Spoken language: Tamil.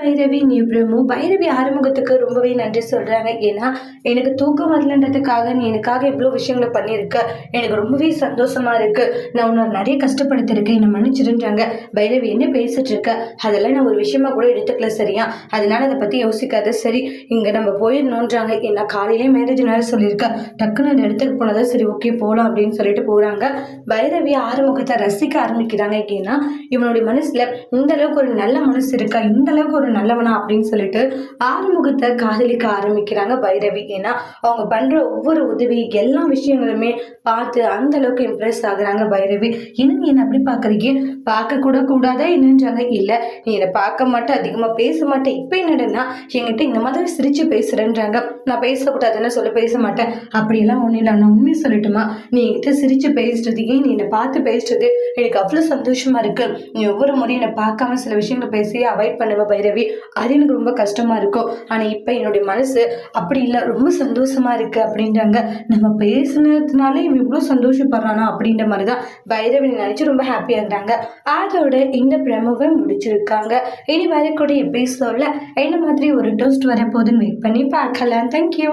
பைரவி நியூ பிரம்மு. பைரவி ஆறுமுகத்துக்கு ரொம்பவே நன்றி சொல்கிறாங்க ஏன்னா எனக்கு தூக்கம் வரலன்றதுக்காக நீ எனக்காக இவ்வளோ விஷயங்களை பண்ணியிருக்க. எனக்கு ரொம்பவே சந்தோஷமாக இருக்குது நான் உன்னை நிறைய கஷ்டப்படுத்திருக்கேன் என்னை மன்னிச்சிருன்றாங்க பைரவி என்ன பேசிட்டு இருக்க அதெல்லாம் நான் ஒரு விஷயமா கூட எடுத்துக்கல சரியா? அதனால அதை பற்றி யோசிக்காத. சரி இங்கே நம்ம போயிடணுன்றாங்க. ஏன்னா காலையிலே மேரேஜ் நேரம் சொல்லியிருக்க. டக்குன்னு அந்த இடத்துக்கு போனதா சரி ஓகே போகலாம் அப்படின்னு சொல்லிட்டு போகிறாங்க பைரவி ஆறுமுகத்தை ரசிக்க ஆரம்பிக்கிறாங்க. ஏன்னா இவனுடைய மனசில் இந்த அளவுக்கு ஒரு நல்ல மனசு இருக்கா? இந்த அளவுக்கு ஒரு நல்லவனா அப்படின்னு சொல்லிட்டு ஆறுமுகத்தை காதலிக்க ஆரம்பிக்கிறாங்க பைரவி. ஏன்னா அவங்க பண்ற ஒவ்வொரு உதவி எல்லா விஷயங்களுமே பார்த்து அந்த அளவுக்கு இம்ப்ரெஸ் ஆகுறாங்க பைரவி. இன்னும் நீ என்ன அப்படி பாக்குறீங்க பார்க்க கூட கூடாதா என்னன்றாங்க. இல்ல நீ என்னை பார்க்க மாட்டேன் அதிகமா பேச மாட்டேன் இப்போ என்னடனா என்கிட்ட இந்த மாதிரி சிரிச்சு பேசுறேன்றாங்க. நான் பேசக்கூடாதுன்னு சொல்ல பேச மாட்டேன். அப்படியெல்லாம் ஒன்றும் இல்லை நான் உண்மையை சொல்லட்டுமா? நீ என்கிட்ட சிரிச்சு பேசுறது ஏன் நீ என்னை பார்த்து பேசுறது? எனக்கு அவ்வளோ சந்தோஷமா இருக்கு. நீ ஒவ்வொரு முறையும் என்னை பார்க்காம சில விஷயங்களை பேசி அவாய்ட் பண்ணுவ பைரவி. அது எனக்கு ரொம்ப கஷ்டமா இருக்கும் ஆனா இப்போ என்னுடைய மனசு அப்படி இல்லை. ரொம்ப சந்தோஷமா இருக்கு அப்படின்றாங்க. நம்ம பேசுனதுனால இவன் இவ்வளோ சந்தோஷப்படுறானா அப்படின்ற மாதிரி தான் பைரவி நினைச்சு ரொம்ப ஹாப்பியா இருந்தாங்க. அதோட இந்த பிரமுவை முடிச்சிருக்காங்க. இனி வரக்கூடிய எபிசோட்ல என்ன மாதிரி ஒரு டோஸ்ட் வரப்போகுதுன்னு வெயிட் பண்ணி பார்க்கலாம். தேங்க்யூ